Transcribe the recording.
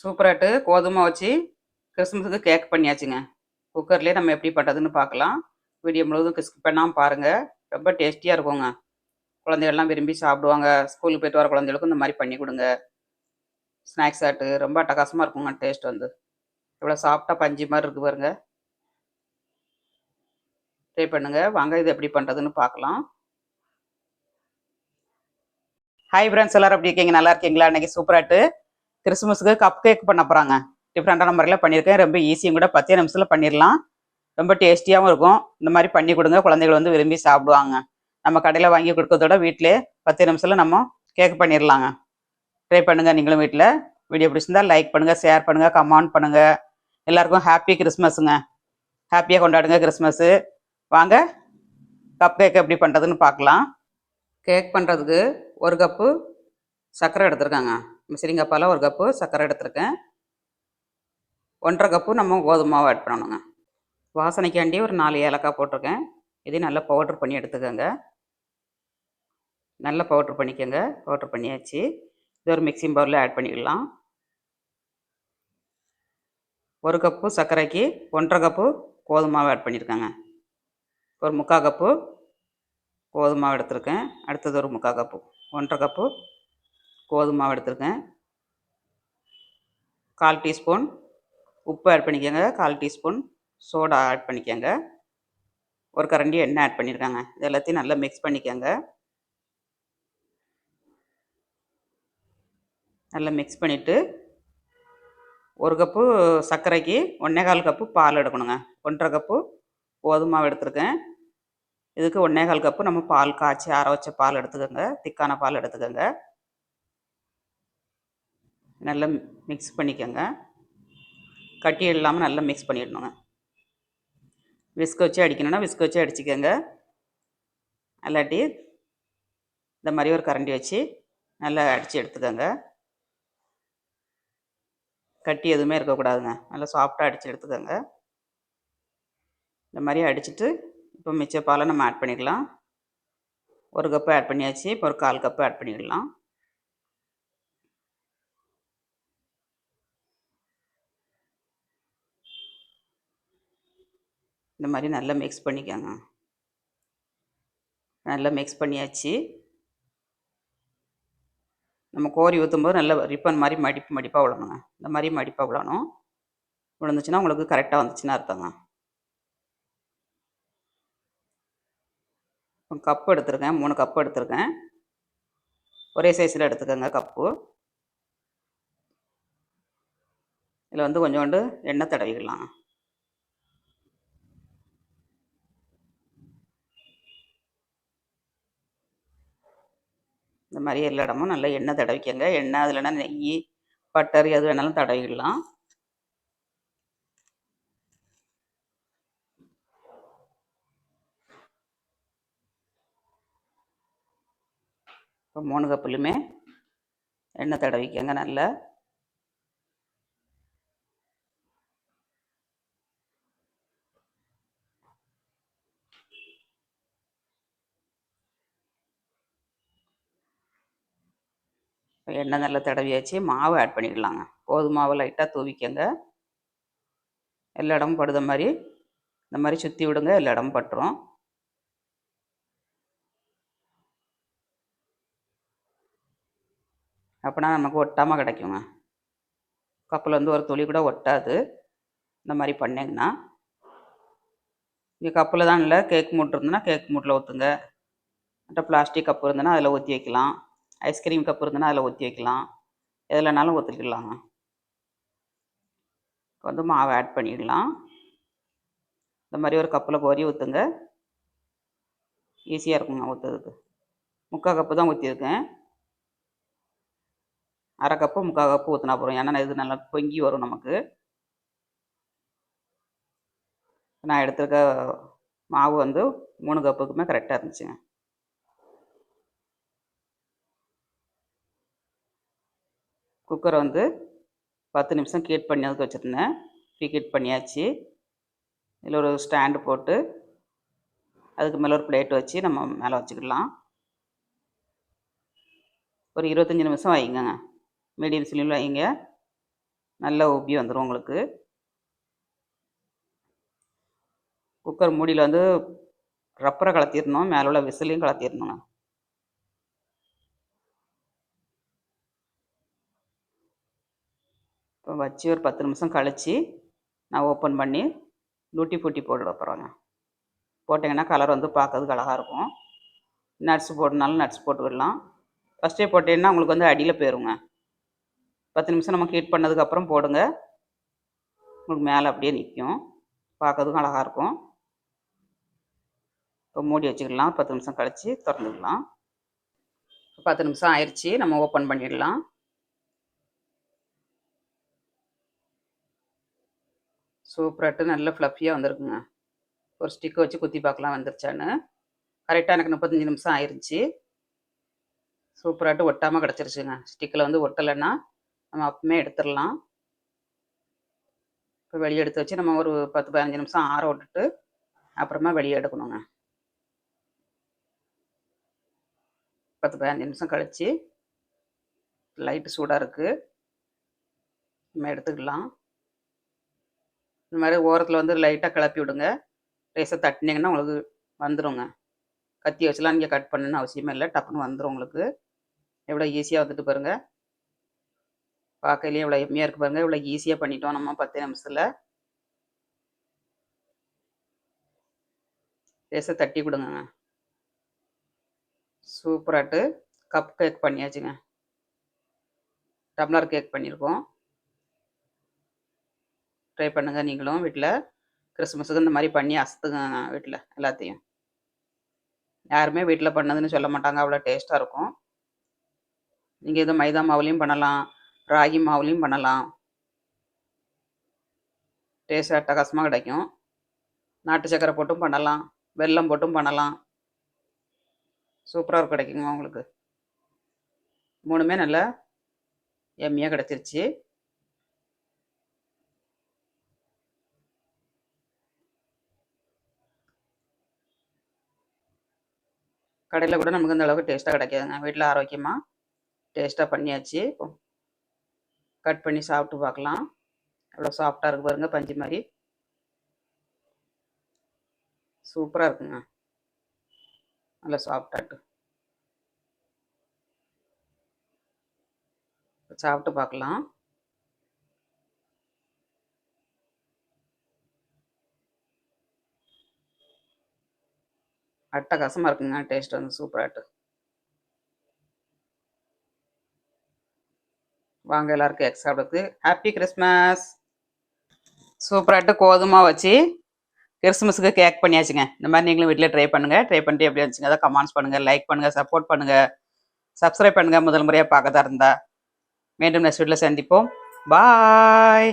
சூப்பராட்டு. கோதுமை வச்சு கிறிஸ்மஸுக்கு கேக் பண்ணியாச்சுங்க. குக்கர்லேயே நம்ம எப்படி பண்ணுறதுன்னு பார்க்கலாம். வீடியோ முழுவதும் ஸ்கிப் பண்ணாமல் பாருங்கள் ரொம்ப டேஸ்டியாக இருக்குங்க. குழந்தைகள்லாம் விரும்பி சாப்பிடுவாங்க. ஸ்கூலுக்கு போயிட்டு வர குழந்தைகளுக்கும் இந்த மாதிரி பண்ணி கொடுங்க. ஸ்நாக்ஸ் ஆட்டு ரொம்ப அட்டகாசமாக இருக்குங்க டேஸ்ட் வந்து. இவ்வளோ சாப்பிட்டா பஞ்சு மாதிரி இருக்கு பாருங்க. ட்ரை பண்ணுங்கள் வாங்க இது எப்படி பண்ணுறதுன்னு பார்க்கலாம். ஹாய் ஃப்ரெண்ட்ஸ் எல்லாரும் எப்படி இருக்கீங்க? நல்லா இருக்கீங்களா? இன்னைக்கு சூப்பராட்டு. கிறிஸ்மஸுக்கு கப் கேக் பண்ண போகிறாங்க டிஃப்ரெண்ட்டான முறையில் பண்ணியிருக்கேன். ரொம்ப ஈஸியும் கூட பத்தே நிமிஷத்தில் பண்ணிடலாம். ரொம்ப டேஸ்டியாகவும் இருக்கும். இந்த மாதிரி பண்ணி கொடுங்க. குழந்தைகள் வந்து விரும்பி சாப்பிடுவாங்க. நம்ம கடையில் வாங்கி கொடுக்கறதோட வீட்டிலே பத்து நிமிஷத்தில் நம்ம கேக் பண்ணிடலாங்க. ட்ரை பண்ணுங்கள் நீங்களும் வீட்டில். வீடியோ பிடிச்சிருந்தா லைக் பண்ணுங்கள் ஷேர் பண்ணுங்கள் கமெண்ட் பண்ணுங்கள் எல்லாருக்கும் ஹாப்பி கிறிஸ்மஸுங்க ஹாப்பியாக கொண்டாடுங்க கிறிஸ்மஸ்ஸு வாங்க கப் கேக் எப்படி பண்ணுறதுன்னு பார்க்கலாம். கேக் பண்ணுறதுக்கு ஒரு கப்பு சர்க்கரை எடுத்துருக்காங்க. மிசிறிங்கப்பால் ஒரு கப்பு சர்க்கரை எடுத்திருக்கேன். ஒன்றரை கப்பு நம்ம கோதுமை மாவு ஆட் பண்ணணுங்க. வாசனைக்காண்டி ஒரு நாலு ஏலக்காய் போட்டிருக்கேன். இதையும் நல்லா பவுட்ரு பண்ணி எடுத்துக்கோங்க. நல்லா பவுட்ரு பண்ணிக்கோங்க. பவுட்ரு பண்ணியாச்சு. இது ஒரு மிக்சிங் பவுலில் ஆட் பண்ணிக்கலாம். ஒரு கப்பு சர்க்கரைக்கு ஒன்றரை கப்பு கோதுமை மாவு ஆட் பண்ணியிருக்கேங்க ஒரு முக்கால் கப்பு கோதுமை மாவு எடுத்திருக்கேன். அடுத்தது ஒரு முக்கால் கப்பு ஒன்றரை கப்பு கோதுமை மாவு எடுத்திருக்கேன். கால் டீஸ்பூன் உப்பு ஆட் பண்ணிக்கோங்க. கால் டீஸ்பூன் சோடா ஆட் பண்ணிக்கோங்க. ஒரு கரண்டி எண்ணெய் ஆட் பண்ணியிருக்காங்க இது எல்லாத்தையும் நல்லா மிக்ஸ் பண்ணிக்கோங்க. நல்லா மிக்ஸ் பண்ணிவிட்டு ஒரு கப்பு சர்க்கரைக்கு ஒன்றே கால் கப்பு பால் எடுக்கணுங்க. ஒன்றரை கப்பு கோதுமை மாவு எடுத்திருக்கேன். இதுக்கு ஒன்றே கால் கப்பு நம்ம பால் காய்ச்சி ஆற வச்ச பால் எடுத்துக்கோங்க. திக்கான பால் எடுத்துக்கோங்க. நல்லா மிக்ஸ் பண்ணிக்கோங்க. கட்டி இல்லாமல் நல்லா மிக்ஸ் பண்ணிடணுங்க. விஸ்க வச்சு அடிக்கணும்னா விஸ்க வச்சு அடிச்சுக்கோங்க. இல்லாட்டி இந்த மாதிரி ஒரு கரண்டி வச்சு நல்லா அடித்து எடுத்துக்கோங்க. கட்டி எதுவுமே இருக்கக்கூடாதுங்க. நல்லா சாஃப்டாக அடித்து எடுத்துக்கோங்க. இந்த மாதிரி அடிச்சுட்டு இப்போ மிச்ச பாலை நம்ம ஆட் பண்ணிக்கலாம் ஒரு கப்பு ஆட் பண்ணியாச்சு. இப்போ ஒரு கால் கப்பு ஆட் பண்ணிக்கலாம் இந்த மாதிரி நல்லா மிக்ஸ் பண்ணிக்கோங்க. நல்லா மிக்ஸ் பண்ணியாச்சு. நம்ம கோரி ஊற்றும்போது நல்லா ரிப்பன் மாதிரி மடிப்பு மடிப்பாக விழணுங்க இந்த மாதிரி மடிப்பாக விழணும் விழுந்துச்சுன்னா உங்களுக்கு கரெக்டாக வந்துச்சுன்னா அர்த்தங்க. கப்பு எடுத்துருக்கேன். மூணு கப்பு எடுத்துருக்கேன். ஒரே சைஸில் எடுத்துக்கோங்க கப்பு இதில் வந்து கொஞ்சோண்டு எண்ணெய் தடவிக்கலாம் இந்த மாதிரி எல்லா இடமும் நல்லா எண்ணெய் தடவிக்கங்க. எண்ணெய் அதுலனா நெய் பட்டர் எது வேணாலும் தடவிடலாம். இப்போ மூணு கப்புலையுமே எண்ணெய் தடவிக்கங்க நல்லா. எண்ணெய் நல்லா தடவியாச்சு. மாவு ஆட் பண்ணிடலாங்க கோதுமை மாவு லைட்டாக தூவிக்கங்க. எல்லா இடமும் படுத மாதிரி இந்த மாதிரி சுற்றி விடுங்க. எல்லா இடமும் பட்டுரும். அப்படின்னா நமக்கு ஒட்டாமல் கிடைக்குங்க. கப்பில் வந்து ஒரு துளி கூட ஒட்டாது. இந்த மாதிரி பண்ணிங்கன்னா. இங்கே கப்பில் தான் இல்லை. கேக் மூட்டு இருந்ததுன்னா கேக் மூட்டில் ஊற்றுங்க மற்ற பிளாஸ்டிக் கப்பு இருந்ததுன்னா அதில் ஊற்றி வைக்கலாம். ஐஸ்கிரீம் கப் இருந்ததுன்னா அதில் ஊற்றி வைக்கலாம். எதுலனாலும் ஊற்றிக்கலாங்க வந்து மாவை ஆட் பண்ணிடலாம். இந்த மாதிரி ஒரு கப்பில் கோரி ஊற்றுங்க ஈஸியாக இருக்குங்க ஊற்றுறதுக்கு முக்கால் கப்பு தான் ஊற்றிருக்கேன் அரை கப்பு முக்கால் கப்பு ஊற்றினா போகிறோம் ஏன்னா இது நல்லா பொங்கி வரும் நமக்கு. நான் எடுத்துருக்க மாவு வந்து மூணு கப்புக்குமே கரெக்டாக இருந்துச்சுங்க. குக்கரை வந்து பத்து நிமிஷம் ஹீட் பண்ணதுக்கு வச்சுருந்தேன். கீட் பண்ணியாச்சு. இதில் ஒரு ஸ்டாண்டு போட்டு அதுக்கு மேலே ஒரு பிளேட் வச்சு நம்ம மேலே வச்சுக்கலாம் ஒரு இருபத்தஞ்சி நிமிஷம் வைங்கங்க. மீடியம் சிலிமில் வைங்க. நல்லா உப்பி வந்துடும் உங்களுக்கு. குக்கர் மூடியில் வந்து ரப்பரை கலத்திடணும். மேலே உள்ள விசிலையும் கலத்திடணுங்க இப்போ வச்சு ஒரு பத்து நிமிஷம் கழித்து நான் ஓப்பன் பண்ணி லூட்டி பூட்டி போட்டு போகிறோங்க போட்டிங்கன்னா கலர் வந்து பார்க்கறதுக்கு அழகாக இருக்கும். நட்ஸ் போடனாலும் நட்ஸ் போட்டுக்கிடலாம் ஃபஸ்ட்டே போட்டீங்கன்னா உங்களுக்கு வந்து அடியில் போயிருங்க. பத்து நிமிஷம் நம்ம ஹீட் பண்ணதுக்கப்புறம் போடுங்க. உங்களுக்கு மேலே அப்படியே நிற்கும் பார்க்கறதுக்கும் அழகாக இருக்கும். இப்போ மூடி வச்சுக்கலாம். பத்து நிமிஷம் கழித்து திறந்துக்கலாம். பத்து நிமிஷம் ஆயிடுச்சு நம்ம ஓப்பன் பண்ணிடலாம். சூப்பராகட்டு நல்ல ஃப்ளஃபியாக வந்திருக்குங்க. ஒரு ஸ்டிக்கை வச்சு குத்தி பார்க்கலாம் வந்துருச்சான்னு. கரெக்டாக எனக்கு முப்பத்தஞ்சு நிமிஷம் ஆயிடுச்சு சூப்பராகட்டு ஒட்டாமல் கிடச்சிருச்சுங்க. ஸ்டிக்கில் வந்து ஒட்டலைன்னா நம்ம அப்பவுமே எடுத்துடலாம் இப்போ வெளியே எடுத்து வச்சு நம்ம ஒரு பத்து பதினஞ்சு நிமிஷம் ஆற விட்டுட்டு அப்புறமா வெளியே எடுக்கணுங்க. பத்து பதினஞ்சு நிமிஷம் கழித்து லைட்டு சூடாக இருக்குது நம்ம எடுத்துக்கலாம். இந்த மாதிரி ஓரத்தில் வந்து லைட்டாக கிளப்பி விடுங்க. லேசாக தட்டினீங்கன்னா உங்களுக்கு வந்துடுங்க கத்தி வச்சுலாம் நீங்கள் கட் பண்ணணும்னு அவசியமே இல்லை. டப்புன்னு வந்துடும் உங்களுக்கு. எவ்வளோ ஈஸியாக வந்துட்டு பாருங்கள் பார்க்கலையே இவ்வளோ எம்மியாக இருக்கு பாருங்கள் இவ்வளோ ஈஸியாக பண்ணிட்டோம் நம்ம பத்து நிமிஷத்தில். லேசாக தட்டி கொடுங்க. சூப்பராட்டு. கப் கேக் பண்ணியாச்சுங்க. டம்ளர் கேக் பண்ணியிருக்கோம். ட்ரை பண்ணுங்கள் நீங்களும் வீட்டில் கிறிஸ்மஸுக்கு இந்த மாதிரி பண்ணி அசத்துங்க வீட்டில் எல்லாத்தையும். யாருமே வீட்டில் பண்ணதுன்னு சொல்ல மாட்டாங்க. அவ்வளோ டேஸ்ட்டாக இருக்கும். நீங்கள் இது மைதா மாவுலேயும் பண்ணலாம். ராகி மாவுலேயும் பண்ணலாம். டேஸ்ட் அட்டகாசமாக கிடைக்கும். நாட்டு சக்கரை போட்டும் பண்ணலாம். வெல்லம் போட்டும் பண்ணலாம். சூப்பராக கிடைக்குங்க உங்களுக்கு. மூணுமே நல்லா எம்மியாக கிடச்சிருச்சு. கடையில் கூட நமக்கு இந்த அளவுக்கு டேஸ்ட்டாக கிடைக்காதுங்க வீட்டில் ஆரோக்கியமாக டேஸ்ட்டாக பண்ணியாச்சு. கட் பண்ணி சாப்பிட்டு பார்க்கலாம். எவ்வளோ சாஃப்டாக இருக்கு பாருங்க பஞ்சு மாதிரி. சூப்பராக இருக்குங்க. நல்லா சாஃப்டாட்டு சாப்பிட்டு பார்க்கலாம். அட்டகாசமாக இருக்குங்க. டேஸ்ட் வந்து சூப்பராட்டு வாங்க எல்லாருக்கும் எக் சாப்பிடுறது ஹாப்பி கிறிஸ்மஸ் சூப்பராட்டு கோதுமா வச்சு கிறிஸ்மஸுக்கு கேக் பண்ணியாச்சுங்க. இந்த மாதிரி நீங்களும் வீட்டில் ட்ரை பண்ணுங்கள் ட்ரை பண்ணிட்டு எப்படி இருந்துச்சுங்க? அதை கமெண்ட்ஸ் பண்ணுங்கள் லைக் பண்ணுங்கள் சப்போர்ட் பண்ணுங்கள் சப்ஸ்கிரைப் பண்ணுங்கள் முதல் முறையாக பார்க்கதா இருந்தா. மீண்டும் நெக்ஸ்ட் வீட்டில் சந்திப்போம். பாய்